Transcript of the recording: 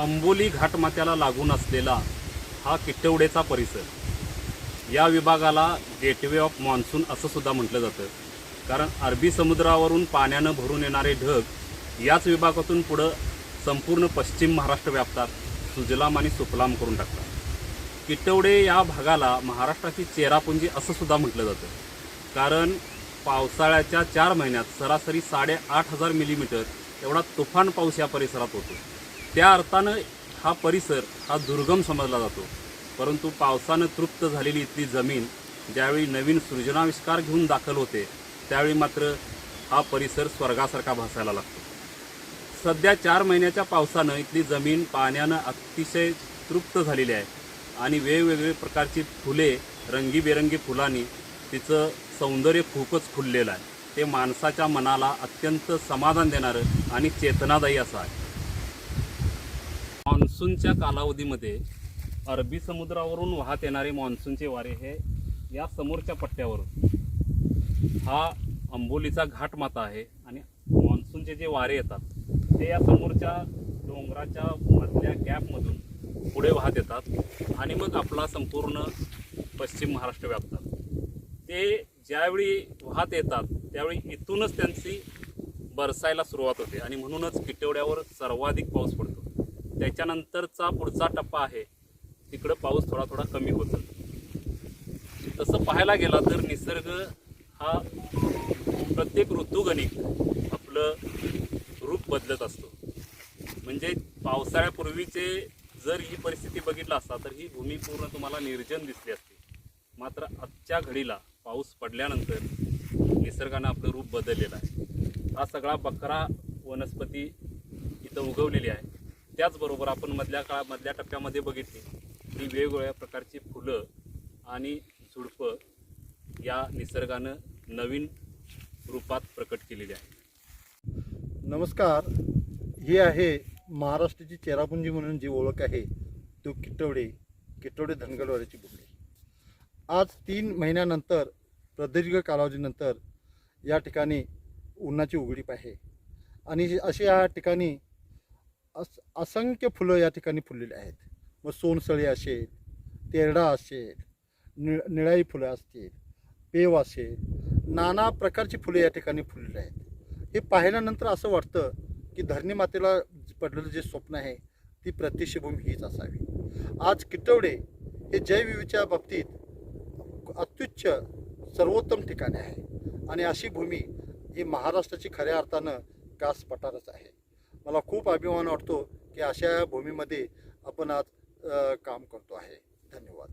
अंबोली घाटमात्याला लागून असलेला हा किट्टवडेचा परिसर. या विभागाला गेटवे ऑफ मान्सून असं सुद्धा म्हटलं जातं. कारण अरबी समुद्रावरून पाण्यानं भरून येणारे ढग याच विभागातून पुढं संपूर्ण पश्चिम महाराष्ट्र व्यापतात सुजलाम आणि सुफलाम करून टाकतात. किटवडे या भागाला महाराष्ट्राची चेरापुंजी असं सुद्धा म्हटलं जातं. कारण पावसाळ्याच्या चार महिन्यात सरासरी साडेआठ हजार मिलीमीटर एवढा तुफान पाऊस या परिसरात होतो. त्या अर्थानं हा परिसर हा दुर्गम समजला जातो. परंतु पावसानं तृप्त झालेली इथली जमीन ज्यावेळी नवीन सृजनाविष्कार घेऊन दाखल होते त्यावेळी मात्र हा परिसर स्वर्गासारखा भासायला लागतो. सध्या चार महिन्याच्या पावसानं इथली जमीन पाण्यानं अतिशय तृप्त झालेली आहे आणि वेगवेगळे प्रकारची फुले रंगीबेरंगी फुलांनी तिचं सौंदर्य खूपच फुललेलं आहे. ते माणसाच्या मनाला अत्यंत समाधान देणारं आणि चेतनादायी असं आहे. मान्सूनच्या कालावधीमध्ये अरबी समुद्रावरून वाहत येणारे मान्सूनचे वारे हे या समोरच्या पट्ट्यावरून. हा अंबोलीचा घाटमाता आहे आणि मान्सूनचे जे वारे येतात ते या समोरच्या डोंगराच्या मधल्या गॅपमधून पुढे वाहत येतात आणि मग आपला संपूर्ण पश्चिम महाराष्ट्र व्यापतात. ते ज्यावेळी वाहत येतात त्यावेळी इथूनच त्यांची बरसायला सुरुवात होते आणि म्हणूनच किटवड्यावर सर्वाधिक पाऊस पडतो. त्याच्यानंतरचा पुढचा टप्पा आहे. तिकडं पाऊस थोडा थोडा कमी होतो. तसं पाहायला गेला तर निसर्ग हा प्रत्येक ऋतुगणिक आपलं रूप बदलत असतो. म्हणजे पावसाळ्यापूर्वीचे जर ही परिस्थिती बघितला असता तर ही भूमी पूर्ण तुम्हाला निर्जन दिसली असती. मात्र आजच्या घडीला पाऊस पडल्यानंतर निसर्गानं आपलं रूप बदललेलं आहे. हा सगळा बकरा वनस्पती इथं उगवलेली आहे. त्याचबरोबर आपण मधल्या काळा मधल्या टप्प्यामध्ये बघितली की वेगवेगळ्या प्रकारची फुलं आणि झुडपं या निसर्गानं नवीन रूपात प्रकट केलेली आहे नमस्कार. ही आहे महाराष्ट्राची चेरापुंजी म्हणून जी ओळख आहे तो किटवडे किटवडे धनगडवाड्याची भूमी. आज तीन महिन्यानंतर प्रदीर्घ कालावधीनंतर या ठिकाणी उन्हाची उघडीप आहे. आणि ही- अशी या ठिकाणी अस असंख्य फुलं या ठिकाणी फुललेली आहेत. मग सोनसळी असेल तेरडा असेल निळ निळाई फुलं असतील पेव असेल नाना प्रकारची फुले या ठिकाणी फुललेली आहेत. हे पाहिल्यानंतर असं वाटतं की धरणी मातेला पडलेलं जे स्वप्न आहे ती प्रत्यक्षभूमी हीच असावी. आज किटवडे हे जैवविविधच्या बाबतीत अत्युच्च सर्वोत्तम ठिकाणे आहे. आणि अशी भूमी ही महाराष्ट्राची खऱ्या अर्थानं कास पठारच आहे. मला खूप अभिमान वाटतो की अशा भूमीमध्ये आपण आज काम करतो आहे. धन्यवाद.